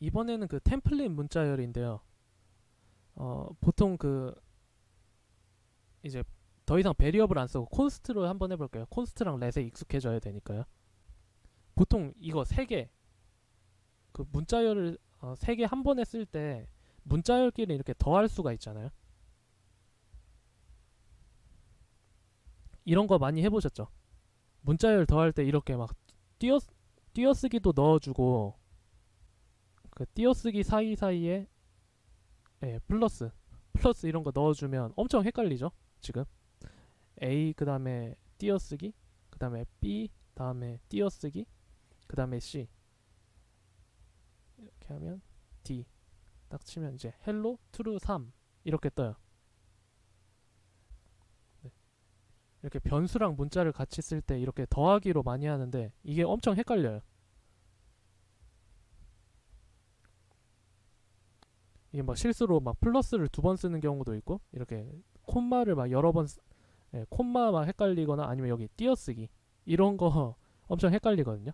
이번에는 그 템플릿 문자열인데요. 어, 보통 그 이제 더 이상 베리어블 안 쓰고 콘스트로 한번 해볼게요. 콘스트랑 렛에 익숙해져야 되니까요. 보통 이거 세 개, 그 문자열을 어, 세개 한 번에 쓸 때 문자열끼리 이렇게 더할 수가 있잖아요. 이런 거 많이 해보셨죠? 문자열 더할 때 이렇게 막 띄어 띄어쓰기도 넣어주고 그 띄어쓰기 사이 사이에 예 플러스 플러스 이런 거 넣어주면 엄청 헷갈리죠? 지금 A 그 다음에 띄어쓰기 그 다음에 B 다음에 띄어쓰기 그 다음에 C 이렇게 하면 D 딱 치면 이제 헬로 트루 3 이렇게 떠요. 네. 이렇게 변수랑 문자를 같이 쓸 때 이렇게 더하기로 많이 하는데 이게 엄청 헷갈려요. 이게 막 실수로 막 플러스를 두 번 쓰는 경우도 있고 이렇게 콤마를 막 여러 번 쓰- 예, 콤마 막 헷갈리거나 아니면 여기 띄어쓰기 이런 거 엄청 헷갈리거든요.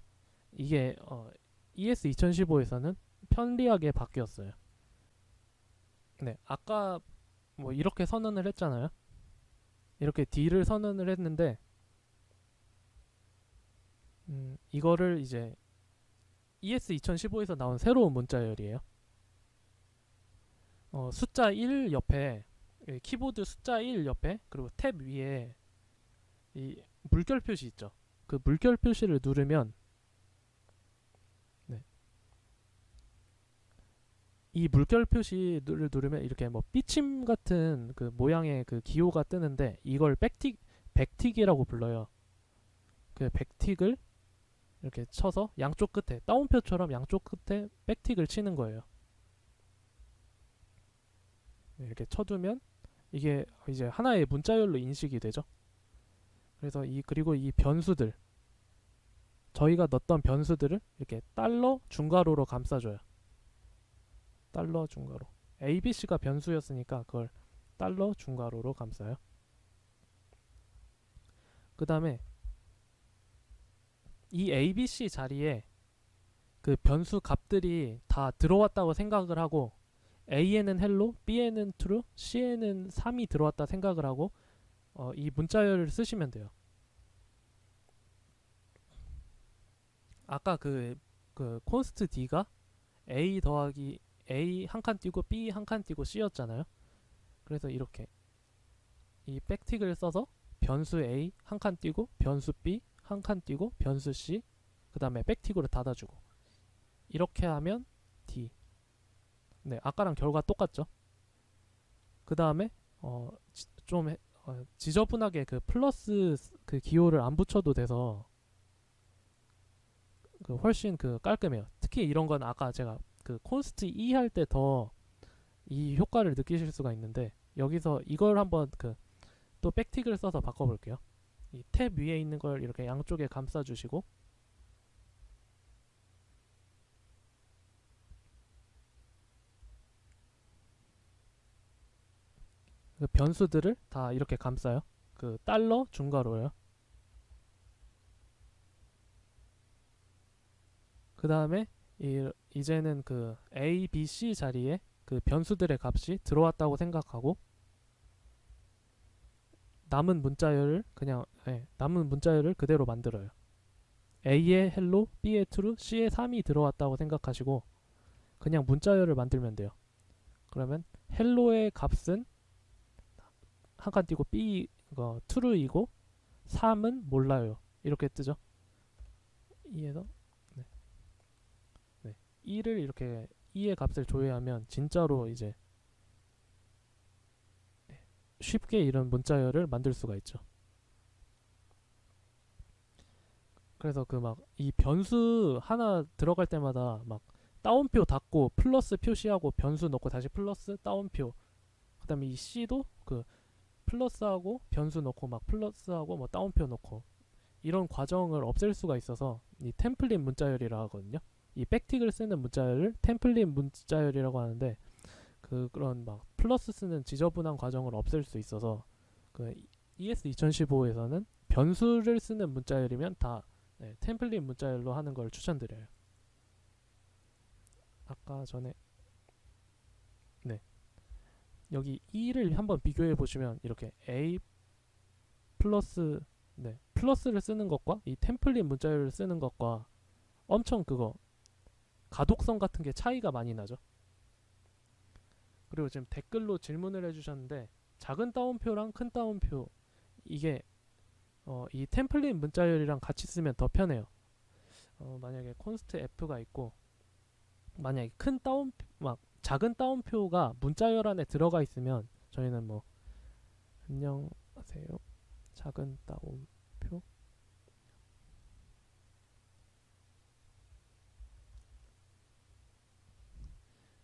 이게 어, ES 2015에서는 편리하게 바뀌었어요. 네, 아까 뭐 이렇게 선언을 했잖아요. 이렇게 D를 선언을 했는데 음, 이거를 이제 ES 2015에서 나온 새로운 문자열이에요. 어, 숫자 1 옆에 예, 키보드 숫자 1 옆에 그리고 탭 위에 이 물결 표시 있죠. 그 물결 표시를 누르면 네. 이 물결 표시를 누르면 이렇게 뭐 삐침 같은 그 모양의 그 기호가 뜨는데 이걸 백틱 백틱이라고 불러요. 그 백틱을 이렇게 쳐서 양쪽 끝에 따옴표처럼 양쪽 끝에 백틱을 치는 거예요. 네, 이렇게 쳐두면 이게 이제 하나의 문자열로 인식이 되죠. 그래서 이 그리고 이 변수들 저희가 넣었던 변수들을 이렇게 달러 중괄호로 감싸줘요. 달러 중괄호. ABC가 변수였으니까 그걸 달러 중괄호로 감싸요. 그 다음에 이 ABC 자리에 그 변수 값들이 다 들어왔다고 생각을 하고 A에는 헬로, B에는 true, C에는 3이 들어왔다 생각을 하고 어, 이 문자열을 쓰시면 돼요. 아까 그, 그 const D가 A 더하기 A 한 칸 띄고 B 한 칸 띄고 C였잖아요. 그래서 이렇게 이 백틱을 써서 변수 A 한 칸 띄고 변수 B 한 칸 띄고 변수 C 그 다음에 백틱으로 닫아주고 이렇게 하면 네, 아까랑 결과 똑같죠. 그 다음에 어, 지, 좀 해- 어, 지저분하게 그 플러스 스- 그 기호를 안 붙여도 돼서 그 훨씬 그 깔끔해요. 특히 이런 건 아까 제가 그 콘스트 E 할 때 더 이 효과를 느끼실 수가 있는데 여기서 이걸 한번 그 또 백틱을 써서 바꿔볼게요. 이 탭 위에 있는 걸 이렇게 양쪽에 감싸 주시고 그 변수들을 다 이렇게 감싸요. 그 달러 중괄호예요. 그 다음에 이, 이제는 그 A, B, C 자리에 그 변수들의 값이 들어왔다고 생각하고 남은 문자열을 그냥 예, 남은 문자열을 그대로 만들어요. A의 헬로, B의 true, C의 3이 들어왔다고 생각하시고 그냥 문자열을 만들면 돼요. 그러면 헬로의 값은 한칸 띄고 B 어, true이고 3은 몰라요. 이렇게 뜨죠. 이에서 네. 네. 2를 이렇게 2의 값을 조회하면 진짜로 이제 네, 쉽게 이런 문자열을 만들 수가 있죠. 그래서 그 막 이 변수 하나 들어갈 때마다 막 따옴표 닫고 플러스 표시하고 변수 넣고 다시 플러스 따옴표 그 다음에 이 C도 그 플러스하고 변수 넣고 막 플러스하고 뭐 따옴표 넣고 이런 과정을 없앨 수가 있어서 이 템플릿 문자열이라 하거든요. 이 백틱을 쓰는 문자열을 템플릿 문자열이라고 하는데 그 그런 막 플러스 쓰는 지저분한 과정을 없앨 수 있어서 그 ES 2015에서는 변수를 쓰는 문자열이면 다 네, 템플릿 문자열로 하는 걸 추천드려요. 아, 아까 전에 네 여기 2를 한번 비교해 보시면 이렇게 A 플러스 네 플러스를 쓰는 것과 이 템플릿 문자열을 쓰는 것과 엄청 그거 가독성 같은 게 차이가 많이 나죠. 그리고 지금 댓글로 질문을 해주셨는데 작은 따옴표랑 큰 따옴표 이게 어, 이 템플릿 문자열이랑 같이 쓰면 더 편해요. 어, 만약에 콘스트 F가 있고 만약에 큰 따옴 막 작은 따옴표가 문자열 안에 들어가 있으면 저희는 뭐 안녕하세요 작은 따옴표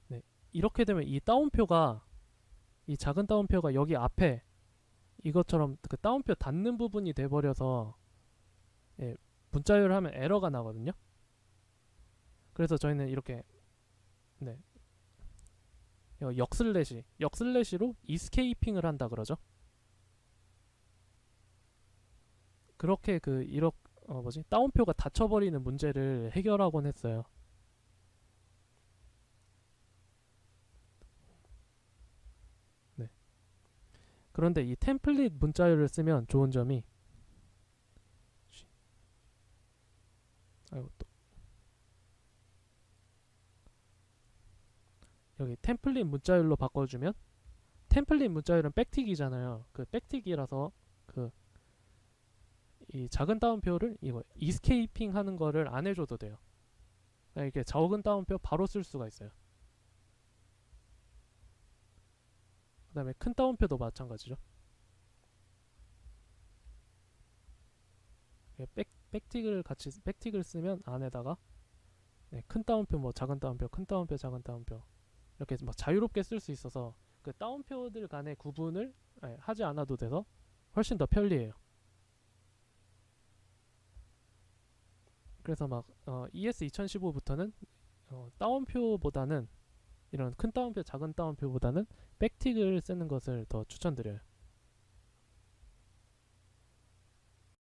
네 이렇게 되면 이 따옴표가 이 작은 따옴표가 여기 앞에 이것처럼 그 따옴표 닿는 부분이 돼버려서 예, 문자열 하면 에러가 나거든요. 그래서 저희는 이렇게 네 역슬래시 역슬래시로 이스케이핑을 한다 그러죠. 그렇게 그 이렇 어 뭐지 따옴표가 닫혀버리는 문제를 해결하곤 했어요. 네. 그런데 이 템플릿 문자열을 쓰면 좋은 점이 쉬. 아이고 또 여기 템플릿 문자열로 바꿔주면 템플릿 문자열은 백틱이잖아요. 그 백틱이라서 그 이 작은 따옴표를 이거 이스케이핑 하는 거를 안 해줘도 돼요. 그냥 이렇게 적은 따옴표 바로 쓸 수가 있어요. 그 다음에 큰 따옴표도 마찬가지죠. 백, 백틱을 같이 백틱을 쓰면 안에다가 네, 큰 따옴표 뭐 작은 따옴표 큰 따옴표 작은 따옴표 이렇게 막 자유롭게 쓸 수 있어서 그 따옴표들 간의 구분을 예, 하지 않아도 돼서 훨씬 더 편리해요. 그래서 막 어, ES 2015부터는 어, 따옴표보다는 이런 큰 따옴표, 작은 따옴표보다는 백틱을 쓰는 것을 더 추천드려요.